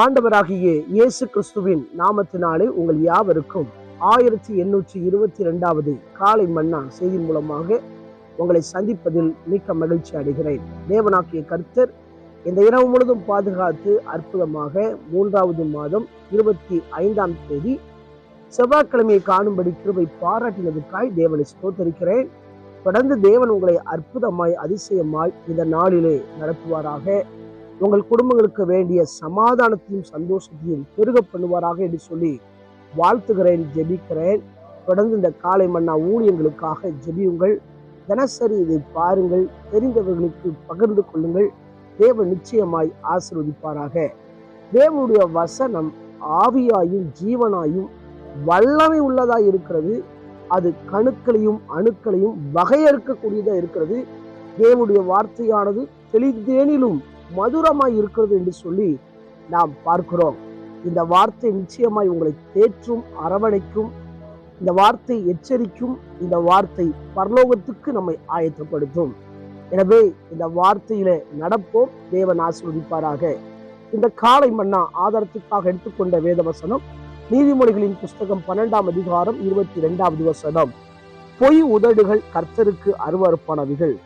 ஆண்டவராகிய இயேசு கிறிஸ்துவின் நாமத்தினாலே உங்கள் யாவருக்கும் ஆயிரத்தி எண்ணூற்றி இருபத்தி ரெண்டாவது காலை மன்னா செய்தி மூலமாக உங்களை சந்திப்பதில் மிக்க மகிழ்ச்சி அடைகிறேன். தேவனாக்கிய கர்த்தர் இந்த இரவு முழுதும் பாதுகாத்து அற்புதமாக மூன்றாவது மாதம் இருபத்தி ஐந்தாம் தேதி செவ்வாய்க்கிழமையை காணும்படி கிருபை பாராட்டினதுக்காய் தேவனை ஸ்தோத்தரிக்கிறேன். தொடர்ந்து தேவன் உங்களை அற்புதமாய் அதிசயமாய் இந்த நாளிலே நடத்துவாராக. உங்கள் குடும்பங்களுக்கு வேண்டிய சமாதானத்தையும் சந்தோஷத்தையும் பெருக பண்ணுவாராக என்று சொல்லி வாழ்த்துகிறேன் ஜெபிக்கிறேன். தொடர்ந்து இந்த காலை மன்னா ஊழியங்களுக்காக ஜெபியுங்கள். தினசரி இதை பாருங்கள். தெரிந்தவர்களுக்கு பகிர்ந்து கொள்ளுங்கள். தேவன் நிச்சயமாய் ஆசிர்வதிப்பாராக. தேவனுடைய வசனம் ஆவியாயும் ஜீவனாயும் வல்லமை உள்ளதாக இருக்கிறது. அது கணுக்களையும் அணுக்களையும் வகையறுக்கக்கூடியதாக இருக்கிறது. தேவனுடைய வார்த்தையானது தெளிதேனிலும் மதுரமாய் இருக்கிறது என்று சொல்லி நாம் பார்க்கிறோம். இந்த வார்த்தை நிச்சயமாய் உங்களை தேற்றும் அரவணைக்கும். இந்த வார்த்தை எச்சரிக்கும். இந்த வார்த்தை பரலோகத்துக்கு நம்மை ஆயத்தப்படுத்தும். எனவே இந்த வார்த்தையில நடப்போம். தேவன் ஆசீர்வதிப்பாராக. இந்த காலை மன்னா ஆதாரத்துக்காக எடுத்துக்கொண்ட வேதவசனம் நீதிமொழிகளின் புஸ்தகம் பன்னெண்டாம் அதிகாரம் இருபத்தி இரண்டாவது வசனம். பொய் உதடுகள் கர்த்தருக்கு அருவறுப்பானவைகள்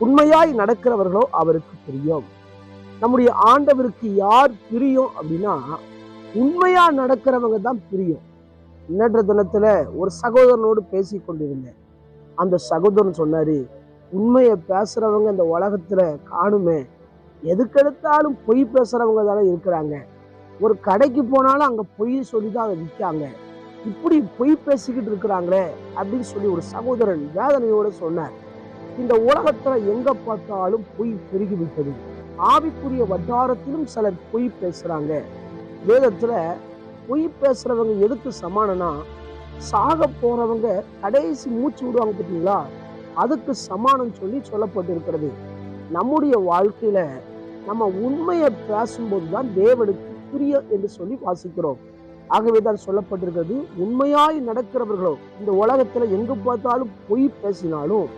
உண்மையாய் நடக்கிறவர்களோ அவருக்கு பிரியம். நம்முடைய ஆண்டவருக்கு யார் பிரியம் அப்படின்னா உண்மையா நடக்கிறவங்க தான் பிரியம். நேற்று தினத்துல ஒரு சகோதரனோடு பேசி கொண்டிருந்தேன். அந்த சகோதரன் சொன்னாரு உண்மையை பேசுறவங்க இந்த உலகத்துல காணுமே. எதுக்கெடுத்தாலும் பொய் பேசுறவங்க தானே இருக்கிறாங்க. ஒரு கடைக்கு போனாலும் அங்க பொய் சொல்லி தான் அதை விற்காங்க. இப்படி பொய் பேசிக்கிட்டு இருக்கிறாங்களே அப்படின்னு சொல்லி ஒரு சகோதரன் வேதனையோட சொன்னார். இந்த உலகத்துல எங்க பார்த்தாலும் பொய் பெருகி விட்டது ஆவிக்குரிய வட்டாரத்திலும் சிலர் பொய் பேசுறாங்க. வேதத்துல பொய் பேசுறவங்க எதுக்கு சமானம்னா சாக போறவங்க கடைசி மூச்சு விடுவாங்க பார்த்தீங்களா அதுக்கு சமானம் சொல்லி சொல்லப்பட்டு இருக்கிறது நம்முடைய வாழ்க்கையில நம்ம உண்மையை பேசும்போது தான் தேவனுக்கு பிரியம் என்று சொல்லி வாசிக்கிறோம். ஆகவே தான் சொல்லப்பட்டிருக்கிறது உண்மையாய் நடக்கிறவர்களோ இந்த உலகத்துல எங்கு பார்த்தாலும் பொய் பேசினாலும்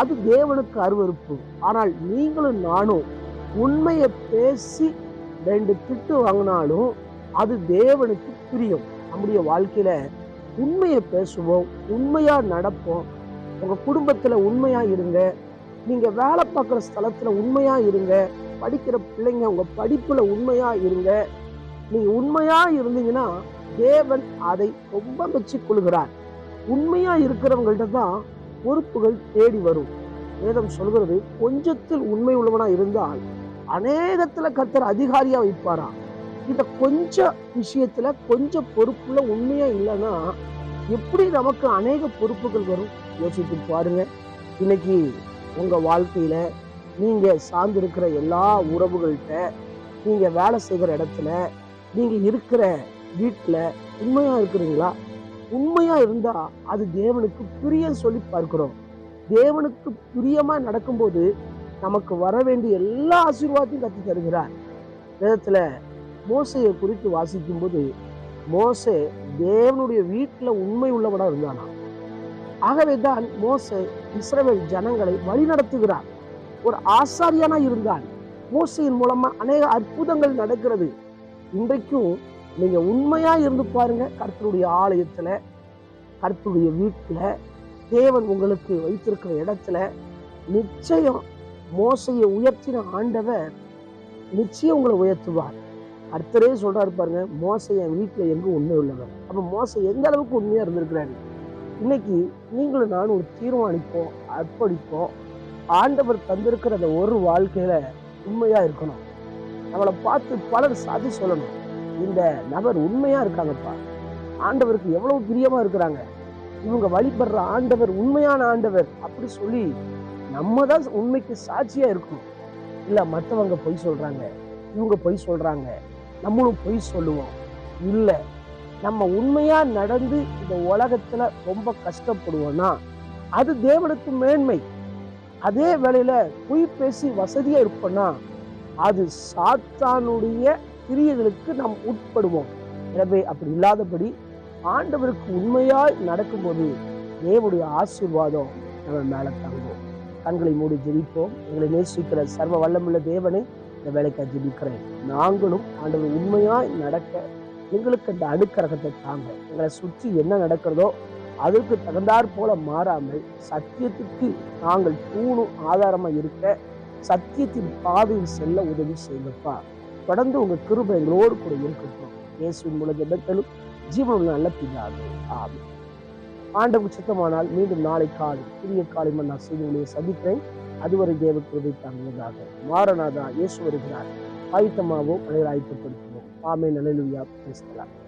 அது தேவனுக்கு அருவருப்பு. ஆனால் நீங்களும் நானும் உண்மையை பேசி ரெண்டு திட்டு வாங்கினாலும் அது தேவனுக்கு பிரியம். நம்முடைய வாழ்க்கையில உண்மையை பேசுவோம் உண்மையா நடப்போம். உங்க குடும்பத்துல உண்மையா இருங்க. நீங்க வேலை பார்க்குற ஸ்தலத்துல உண்மையா இருங்க. படிக்கிற பிள்ளைங்க உங்க படிப்புல உண்மையா இருங்க. நீங்க உண்மையா இருந்தீங்கன்னா தேவன் அதை ரொம்ப மெச்சிக் கொள்கிறார் உண்மையா இருக்கிறவங்கள்ட்ட தான் பொறுப்புகள் தேடி வரும். வேதம் சொல்கிறது கொஞ்சத்தில் உண்மை உள்ளவனா இருந்தால் அநேகத்துல கத்தர் அதிகாரியா வைப்பாராம் இந்த கொஞ்சம் விஷயத்துல கொஞ்சம் பொறுப்புல உண்மையா இல்லைன்னா எப்படி நமக்கு அநேக பொறுப்புகள் வரும்? யோசித்து பாருங்க. இன்னைக்கு உங்க வாழ்க்கையில நீங்க சார்ந்திருக்கிற எல்லா உறவுகள்கிட்ட நீங்க வேலை செய்கிற இடத்துல நீங்க இருக்கிற வீட்டுல உண்மையா இருக்கிறீங்களா? உண்மையா இருந்தா அது தேவனுக்கு பிரியம் சொல்லி பார்க்கிறோம். தேவனுக்கு பிரியமா நடக்கும்போது நமக்கு வர வேண்டிய எல்லா ஆசீர்வாதத்தையும் கற்று தருகிறார். வேதத்தில் மோசையை குறித்து வாசிக்கும் போது மோசே தேவனுடைய வீட்டில் உண்மை உள்ளவனா இருந்தானா? ஆகவே தான் மோசே இஸ்ரவேல் ஜனங்களை வழிநடத்துகிறார் ஒரு ஆசாரியனா இருந்தான் மோசையின் மூலமா அநேக அற்புதங்கள் நடக்கிறது. இன்றைக்கும் நீங்க உண்மையா இருந்து பாருங்க கர்த்தருடைய ஆலயத்துல கர்த்தருடைய வீட்டுல தேவன் உங்களுக்கு வைத்திருக்கிற இடத்துல நிச்சயம் மோசையை உயர்த்தின ஆண்டவர் நிச்சயம் உங்களை உயர்த்துவார். அடுத்தரே சொல்றாரு பாருங்க மோசை என் வீட்டில் எங்கும் உண்மை உள்ளவர். அப்ப மோசை எந்த அளவுக்கு உண்மையா இருந்திருக்கிறாரு? இன்னைக்கு நீங்களும் நானும் ஒரு தீர்மானிப்போம் அர்ப்பணிப்போம். ஆண்டவர் தந்திருக்கிற அந்த ஒரு வாழ்க்கையில உண்மையா இருக்கணும். நம்மளை பார்த்து பலர் சாதி சொல்லணும். இந்த நபர் உண்மையா இருக்காங்கப்பா. ஆண்டவருக்கு எவ்வளவு பிரியமா இருக்கிறாங்க. இவங்க வழிபடுற ஆண்டவர் உண்மையான ஆண்டவர் அப்படி சொல்லி நம்ம தான் உண்மைக்கு சாட்சியாக இருக்கணும். இல்லை மற்றவங்க பொய் சொல்கிறாங்க இவங்க பொய் சொல்கிறாங்க நம்மளும் பொய் சொல்லுவோம். இல்லை நம்ம உண்மையாக நடந்து இந்த உலகத்தில் ரொம்ப கஷ்டப்படுவோம்னா அது தேவனுக்கு மேன்மை. அதே வேளையில் பொய் பேசி வசதியாக இருப்போம்னா அது சாத்தானுடைய கிரியைகளுக்கு நாம் உட்படுவோம். எனவே அப்படி இல்லாதபடி ஆண்டவருக்கு உண்மையாய் நடக்கும்போது தேவனுடைய ஆசீர்வாதம் நம்ம மேலே தாங்க கண்களை மூடி ஜெபிப்போம். எங்களை நேசிக்கிற சர்வ வல்லமுள்ள தேவனை இந்த வேலைக்காக ஜெபிக்கிறேன். நாங்களும் ஆண்டவர் உண்மையாய் நடக்க எங்களுக்கு அந்த அடுக்கரகத்தை தாங்க. எங்களை சுற்றி என்ன நடக்கிறதோ அதற்கு தகுந்தாற் போல மாறாமல் சத்தியத்துக்கு நாங்கள் தூணும் ஆதாரமா இருக்க சத்தியத்தின் பாதையில் செல்ல உதவி செய்யுங்கப்பா தொடர்ந்து உங்க கிருபை எங்களோடு கூட இருக்கட்டும். இயேசுவின் மூலம் ஜெபத்தலும் ஜீவனுள்ள நல்ல பிதாவே. ஆகும் ஆண்டவர் சுத்தமானால் மீண்டும் நாளை காலை புதிய காலை நான் செய்திகளை சந்திக்கிறேன் அதுவரை தேவ கிருபை தாங்குவதாக. மாறனாதா இயேசு வருகிறார். ஆயுத்தமாவோம் அனைவரும் ஆயத்தப்படுத்துவோம் ஆமே நல்லலுயா பேசலாம்